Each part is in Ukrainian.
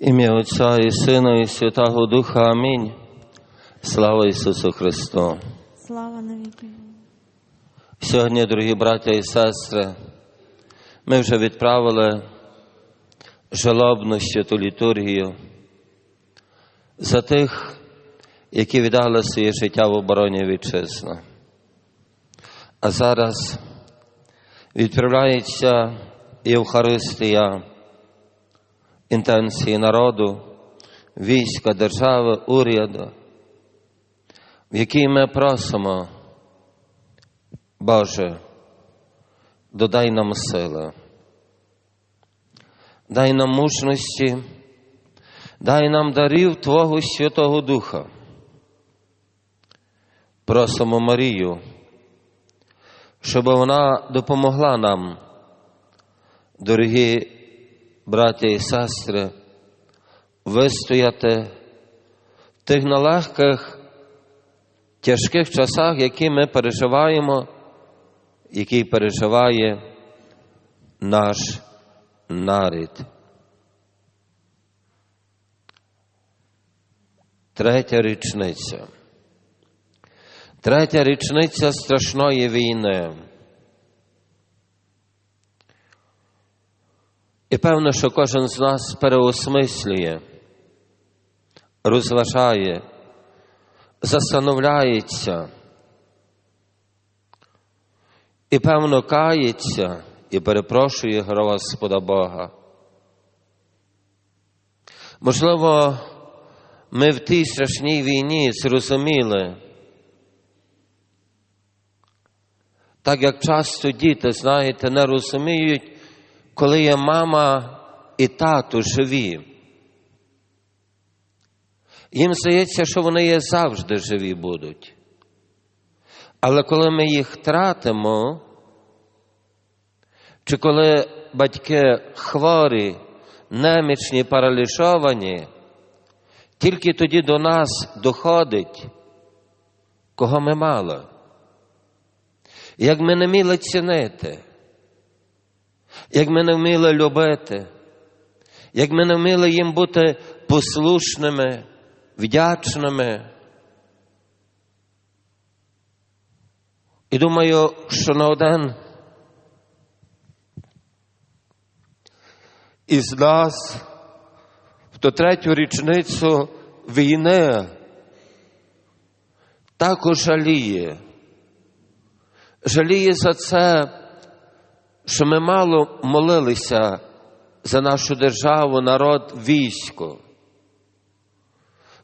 Ім'я Отця і Сина, і Святого Духа. Амінь. Слава Ісусу Христу. Слава навіки. Сьогодні, дорогі браття і сестри, ми вже відправили жалобну святу літургію за тих, які віддали своє життя в обороні вітчизни. А зараз відправляється Євхаристія інтенції народу, війська, держави, уряду, в якій ми просимо, Боже, додай нам сили, дай нам мужності, дай нам дарів Твого Святого Духа. Просимо Марію, щоб вона допомогла нам, дорогі браття і сестри, вистояти в тих нелегких, тяжких часах, які ми переживаємо, які переживає наш нарід. Третя річниця. Третя річниця страшної війни. І певно, що кожен з нас переосмислює, розважає, застановляється. І певно кається і перепрошує Господа Бога. Можливо, ми в тій страшній війні зрозуміли, так як часто діти, знаєте, не розуміють, коли є мама і тато живі. Їм здається, що вони є завжди живі будуть. Але коли ми їх втратимо, чи коли батьки хворі, немічні, паралізовані, тільки тоді до нас доходить, кого ми мали. Як ми не вміли цінити, як ми не вміли любити, як ми не вміли їм бути послушними, вдячними. І думаю, що на один із нас в ту третю річницю війни також жаліє. Жаліє за це, що ми мало молилися за нашу державу, народ, військо,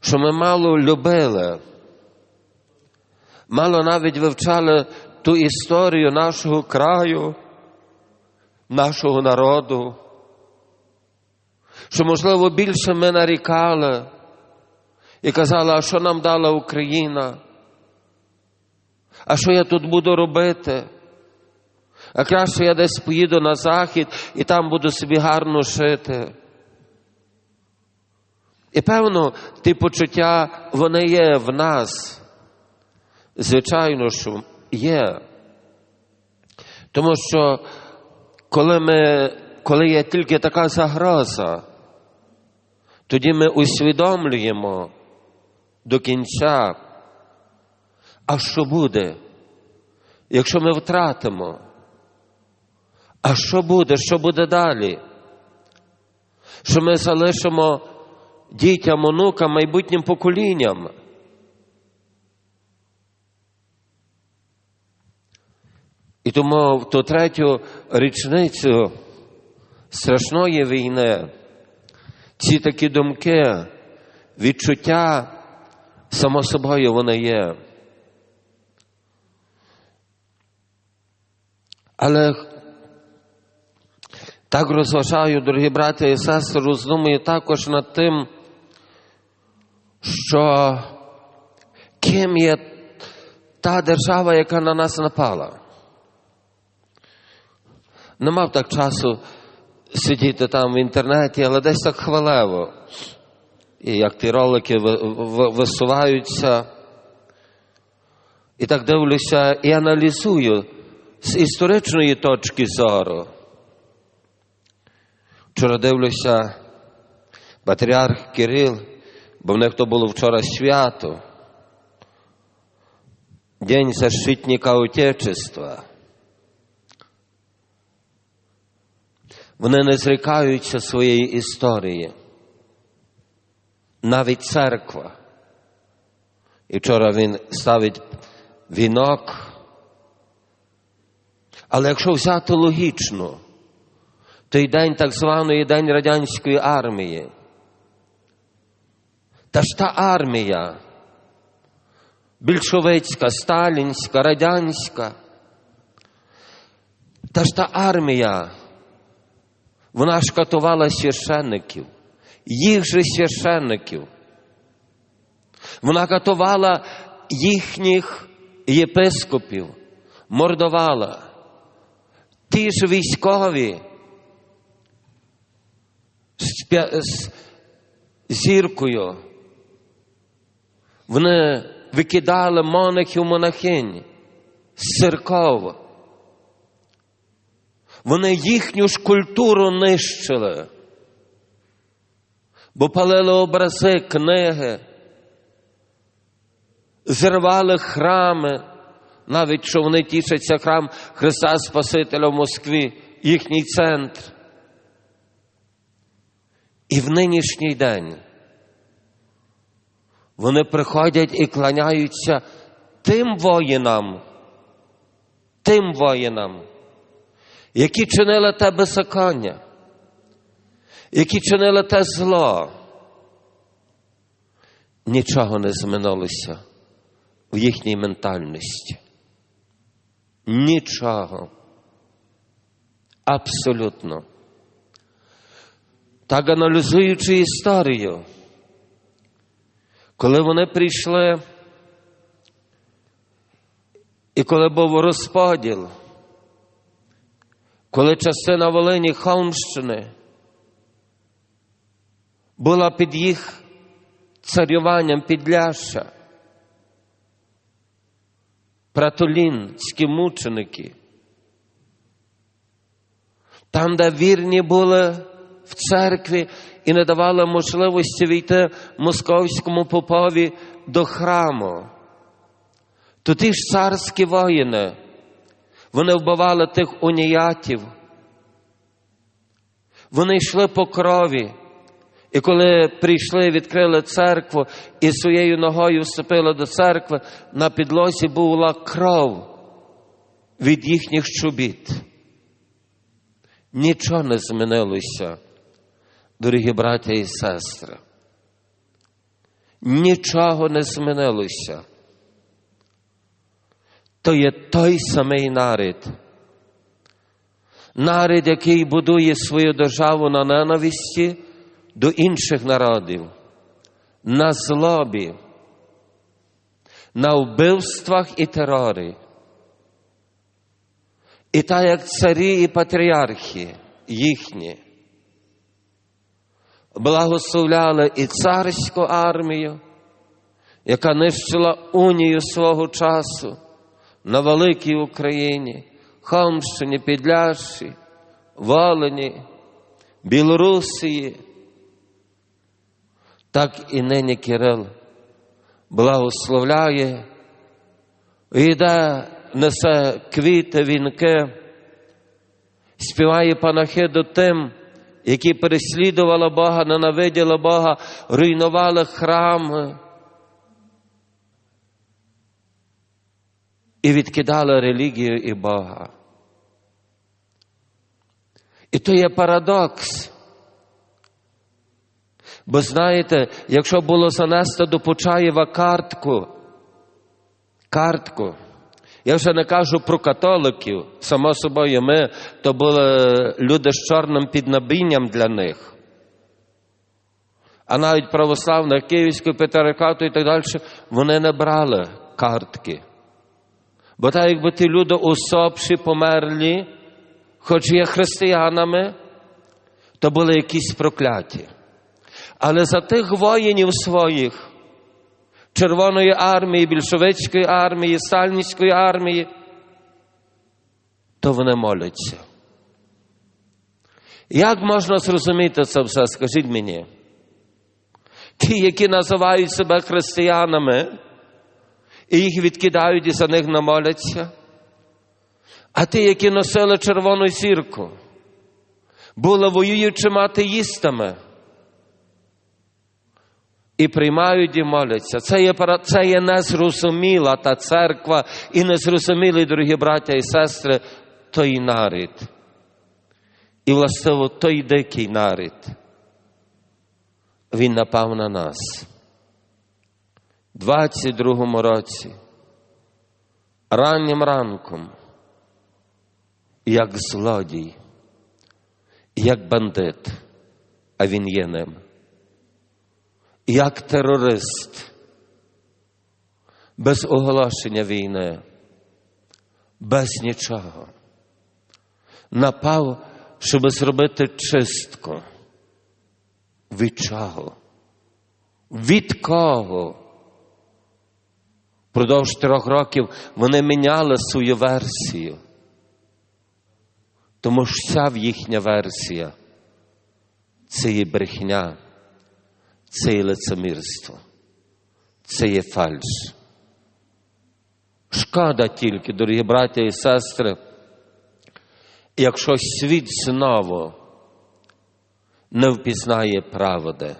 що ми мало любили, мало навіть вивчали ту історію нашого краю, нашого народу, що, можливо, більше ми нарікали і казали, а що нам дала Україна? А що я тут буду робити? А краще я десь поїду на захід і там буду собі гарно шити. І певно, ті почуття, вони є в нас. Звичайно, що є. Тому що коли, ми, коли є тільки така загроза, тоді ми усвідомлюємо до кінця, а що буде, якщо ми втратимо? А що буде, що буде далі? Що ми залишимо дітям, онукам, майбутнім поколінням? І тому в ту третю річницю страшної війни ці такі думки, відчуття, само собою вони є. Але так розважаю, дорогі брати і сестри, роздумую також над тим, що ким є та держава, яка на нас напала. Не мав так часу сидіти там в інтернеті, але десь так хвалево. І як ті ролики висуваються, і так дивлюся і аналізую з історичної точки зору. Вчора дивлюся Патріарх Кирил, бо в них то було вчора свято, День защитника Отечества. Вони не зрікаються своєї історії. Навіть церква. І вчора він ставить вінок. Але якщо взяти логічно, той день так званої День Радянської армії, та ж та армія, більшовицька, сталінська, радянська, та ж та армія, вона ж катувала священників, їх же священників. Вона катувала їхніх єпископів, мордувала. Ті ж військові з, зіркою, вони викидали монахів монахинь з церков. Вони їхню ж культуру нищили, бо палили образи, книги, зривали храми, навіть що вони тішаться храм Христа Спасителя в Москві, їхній центр. І в нинішній день вони приходять і кланяються тим воїнам, тим воїнам, які чинили те беззаконня, які чинили те зло. Нічого не змінилося в їхній ментальності. Нічого. Абсолютно. Так аналізуючи історію, коли вони прийшли, і коли був розподіл, коли частина Волині Холмщини була під їх царюванням Підляща, пратолінські мученики, там, де вірні були в церкві і не давали можливості війти московському попові до храму. То ті ж царські воїни, вони вбивали тих уніятів, вони йшли по крові. І коли прийшли, відкрили церкву і своєю ногою вступили до церкви, на підлозі була кров від їхніх чобіт. Нічого не змінилося, дорогі браття і сестри. Нічого не змінилося. То є той самий народ. Народ, який будує свою державу на ненависті до інших народів, на злобі, на вбивствах і терорі. І так як царі і патріархи їхні благословляли і царську армію, яка нищила унію свого часу на великій Україні, Холмщині, Підляші, Волині, Білорусії, так і нині Кирил благословляє, йде, несе квіти, вінки, співає панахиду тим, які переслідували Бога, ненавиділи Бога, руйнували храми і відкидали релігію і Бога. І то є парадокс. Бо знаєте, якщо було занесено до Почаєва картку, картку, я вже не кажу про католиків, само собою, ми то були люди з чорним піднабінням для них. А навіть православних Київського патріархату і так далі, вони не брали картки. Бо так, якби ті люди усопші, померлі, хоч є християнами, то були якісь прокляті. Але за тих воїнів своїх, Червоної армії, більшовицької армії, Сталінської армії, то вони моляться. Як можна зрозуміти це все, скажіть мені? ті, які називають себе християнами, і їх відкидають і за них намоляться, а ті, які носили червону зірку, були воюючими атеїстами і приймають і моляться. Це є, це є незрозуміла та церква і незрозумілі, дорогі браття і сестри, той нарід. І властиво той дикий нарід. Він напав на нас. У 22-му році, раннім ранком, як злодій, як бандит, а він є ним, як терорист, без оголошення війни, без нічого, напав, щоб зробити чистку. Від чого? Від кого? Продовж трьох років вони міняли свою версію. Тому що вся їхня версія це є брехня, це є лицемірство, це є фальш. Шкода тільки, дорогі браття і сестри, якщо світ знову не впізнає правди.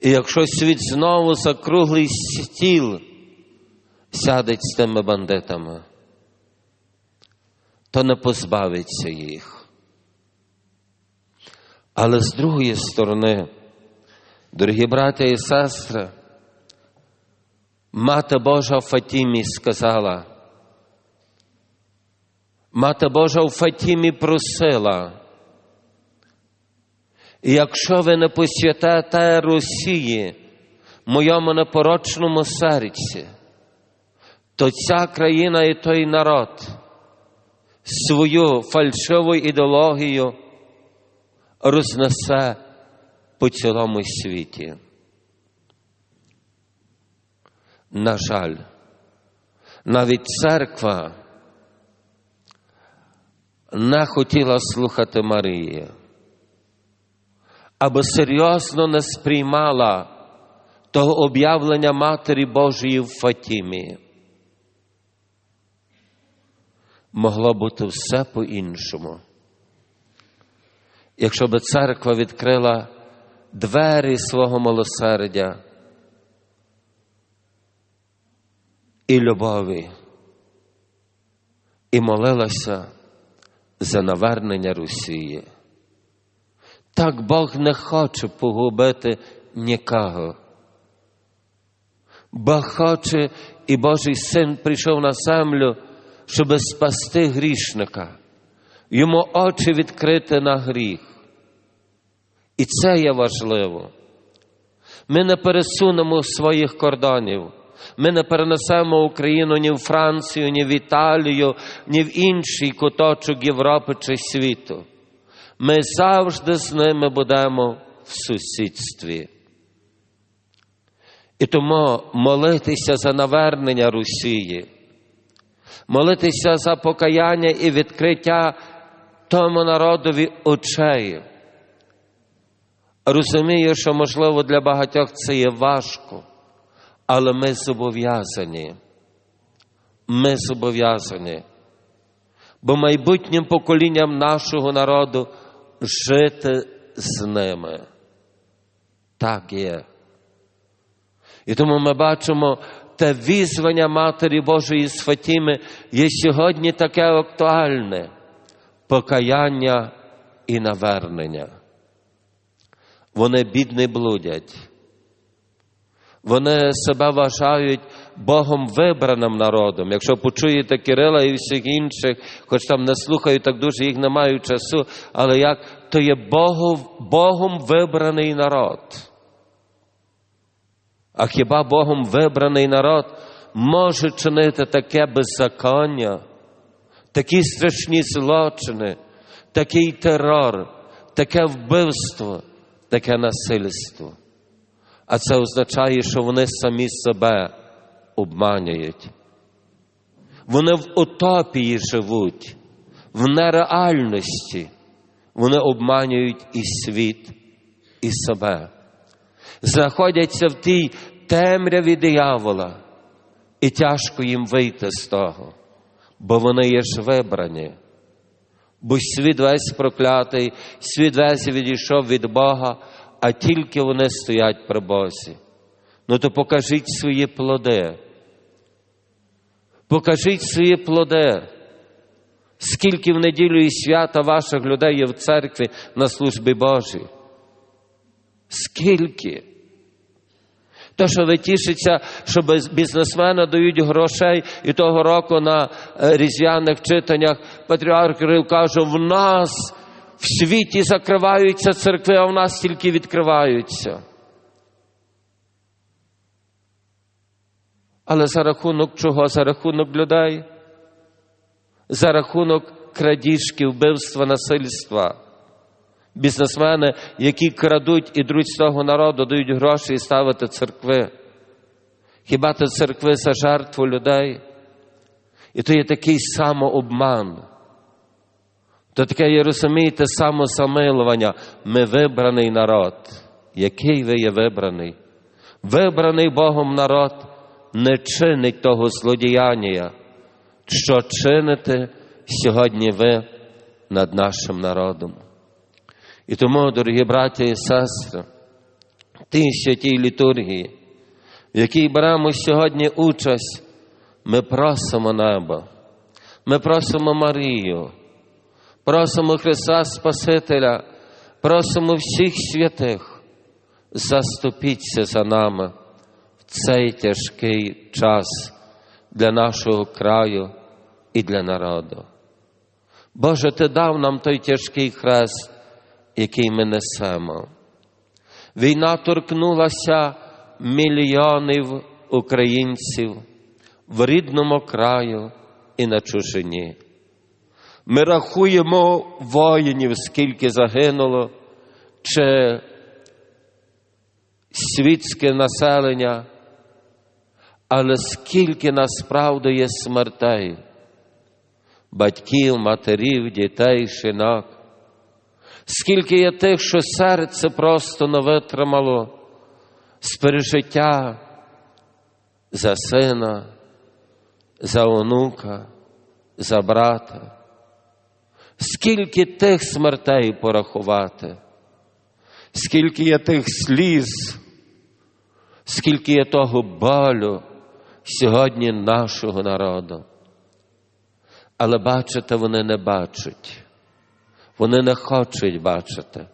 І якщо світ знову за круглий стіл сядеть з тими бандитами, то не позбавиться їх. Але з другої сторони, дорогі браття і сестри, Мати Божа в Фатімі сказала, Мати Божа в Фатімі просила, якщо ви не посвятите Росії, моєму непорочному серці, то ця країна і той народ свою фальшиву ідеологію рознесе по цілому світі. На жаль, навіть церква не хотіла слухати Марії або серйозно не сприймала того об'явлення Матері Божої в Фатімі. Могло бути все по-іншому. Якщо би церква відкрила двері свого милосердя і любові, і молилася за навернення Росії. Так Бог не хоче погубити нікого. Бог хоче, і Божий син прийшов на землю, щоб спасти грішника, йому очі відкрити на гріх. І це є важливо. Ми не пересунемо своїх кордонів. Ми не перенесемо Україну ні в Францію, ні в Італію, ні в інший куточок Європи чи світу. Ми завжди з ними будемо в сусідстві. І тому молитися за навернення Росії, молитися за покаяння і відкриття тому народові очей. Розумію, що, можливо, для багатьох це є важко, але ми зобов'язані. Ми зобов'язані. Бо майбутнім поколінням нашого народу жити з ними. Так є. І тому ми бачимо, те візвання Матері Божої з Фатіми є сьогодні таке актуальне покаяння і навернення. Вони бідні блудять. Вони себе вважають Богом вибраним народом. Якщо почуєте Кирила і всіх інших, хоч там не слухають так дуже, їх не мають часу, але як то є Богом, Богом вибраний народ. А хіба Богом вибраний народ може чинити таке беззаконня, такі страшні злочини, такий терор, таке вбивство, таке насильство? А це означає, що вони самі себе обманюють. Вони в утопії живуть, в нереальності. Вони обманюють і світ, і себе. знаходяться в тій темряві диявола, і тяжко їм вийти з того, бо вони є ж вибрані. Бо світ весь проклятий, світ весь відійшов від Бога, а тільки вони стоять при Бозі. Ну то покажіть свої плоди. Покажіть свої плоди. Скільки в неділю і свята ваших людей є в церкві на службі Божій? Скільки? То, що ви тішиться, що бізнесмени дають грошей, і того року на е, різдвяних читаннях патріарх Кирил каже, в нас в світі закриваються церкви, а в нас тільки відкриваються. Але за рахунок чого? За рахунок людей, за рахунок крадіжки, вбивства, насильства. Бізнесмени, які крадуть і друють з того народу, дають гроші і ставити церкви. Хіба то церкви за жертву людей? І то є такий самообман. То таке, є, розумієте, самосамилування. Ми вибраний народ. Який ви є вибраний? Вибраний Богом народ не чинить того злодіяння, що чините сьогодні ви над нашим народом. І тому, дорогі браті і сестри, тій святій літургії, в якій беремо сьогодні участь, ми просимо небо, ми просимо Марію, просимо Христа Спасителя, просимо всіх святих, заступіться за нами в цей тяжкий час для нашого краю і для народу. Боже, Ти дав нам той тяжкий хрест, який ми несемо. Війна торкнулася мільйонів українців в рідному краю і на чужині. Ми рахуємо воїнів, скільки загинуло, чи світське населення, але скільки насправді є смертей, батьків, матерів, дітей, жінок. Скільки є тих, що серце просто не витримало з пережиття за сина, за онука, за брата. Скільки тих смертей порахувати, скільки є тих сліз, скільки є того болю сьогодні нашого народу. Але бачите, вони не бачать. Вони не хочуть бачити,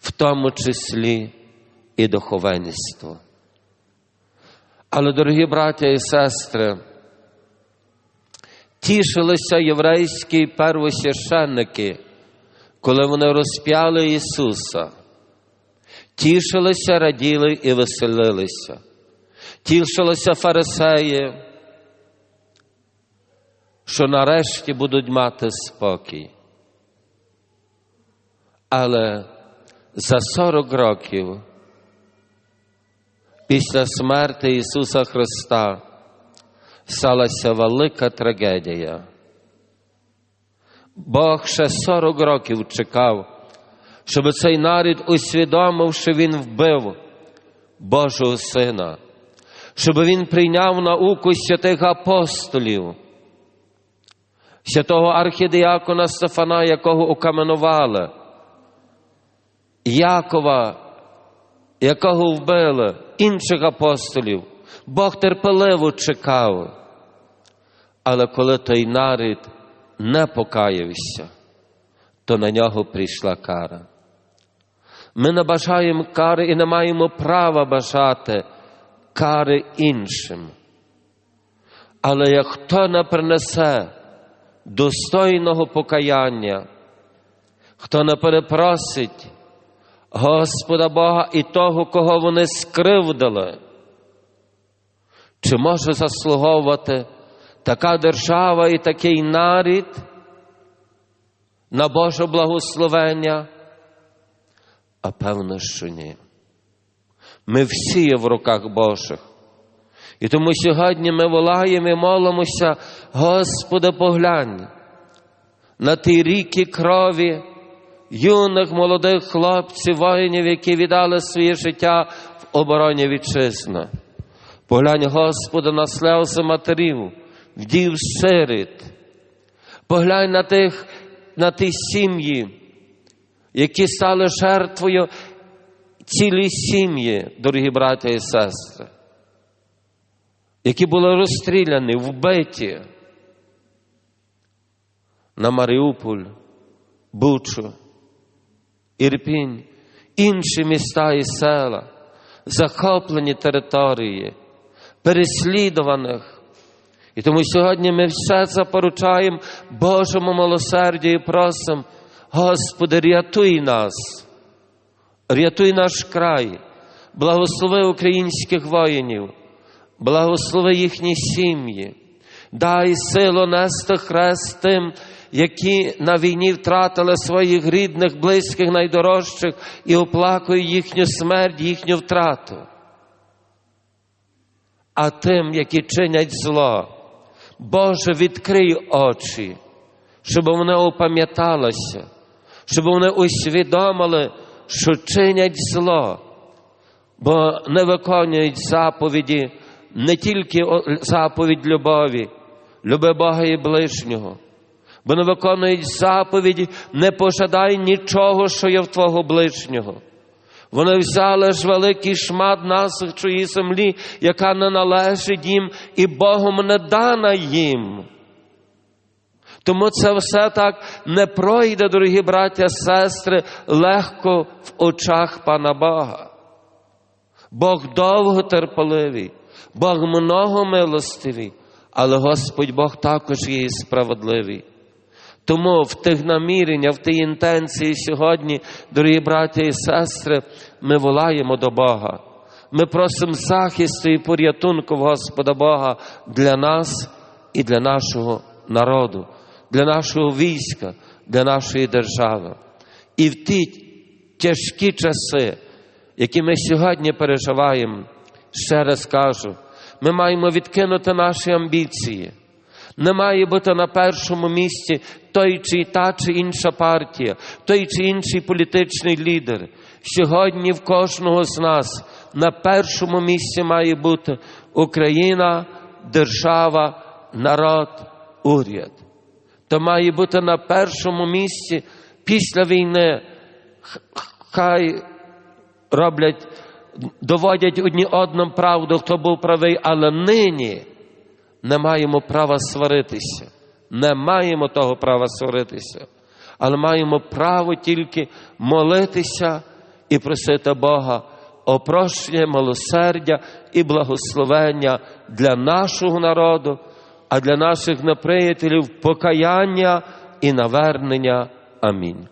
в тому числі і духовенство. Але, дорогі браття і сестри, тішилися єврейські первосвященники, коли вони розп'яли Ісуса. Тішилися, раділи і веселилися. Тішилися фарисеї, що нарешті будуть мати спокій. Але за 40 років після смерті Ісуса Христа сталася велика трагедія. Бог ще 40 років чекав, щоб цей нарід усвідомив, що Він вбив Божого Сина, щоб Він прийняв науку святих апостолів, святого архідіакона Стефана, якого укаменували. Якова, якого вбили, інших апостолів, Бог терпеливо чекав. Але коли той нарід не покаявся, то на нього прийшла кара. Ми не бажаємо кари і не маємо права бажати кари іншим. Але як хто не принесе достойного покаяння, хто не перепросить Господа Бога і того, кого вони скривдили. Чи може заслуговувати така держава і такий нарід на Боже благословення? А певно, що ні. Ми всі є в руках Божих. І тому сьогодні ми волаємо і молимося, Господи, поглянь на ті ріки крові юних молодих хлопців, воїнів, які віддали своє життя в обороні вітчизни. Поглянь, Господи, на сльози матерів, вдів сиріт. Поглянь на тих, на ті сім'ї, які стали жертвою цілі сім'ї, дорогі браття і сестри, які були розстріляні, вбиті на Маріуполь, Бучу, Ірпінь, інші міста і села, захоплені території, переслідуваних. І тому сьогодні ми все це поручаємо Божому милосердю і просимо, Господи, рятуй нас, рятуй наш край, благослови українських воїнів, благослови їхні сім'ї, дай силу нести хрест тим, які на війні втратили своїх рідних, близьких, найдорожчих і оплакують їхню смерть, їхню втрату. А тим, які чинять зло, Боже, відкрий очі, щоб вони опам'яталися, щоб вони усвідомили, що чинять зло, бо не виконують заповіді, не тільки заповідь любові, люби Бога і ближнього, бо не виконують заповіді, не пожадай нічого, що є в твого ближнього. Вони взяли ж великий шмат насичої землі, яка не належить їм, і Богом не дана їм. Тому це все так не пройде, дорогі браття, сестри, легко в очах Пана Бога. Бог довго терпеливий, Бог много милостивий, але Господь Бог також є і справедливий. Тому в тих наміреннях, в тій інтенції сьогодні, дорогі браті і сестри, ми волаємо до Бога. Ми просимо захисту і порятунку Господа Бога для нас і для нашого народу, для нашого війська, для нашої держави. І в ті тяжкі часи, які ми сьогодні переживаємо, ще раз кажу, ми маємо відкинути наші амбіції. Не має бути на першому місці той чи та чи інша партія, той чи інший політичний лідер. Сьогодні в кожного з нас на першому місці має бути Україна, держава, народ, уряд. То має бути на першому місці після війни. Хай роблять, доводять одні одному правду, хто був правий, але нині не маємо права сваритися. Не маємо того права сваритися, але маємо право тільки молитися і просити Бога опрощення, милосердя і благословення для нашого народу, а для наших неприятелів покаяння і навернення. Амінь.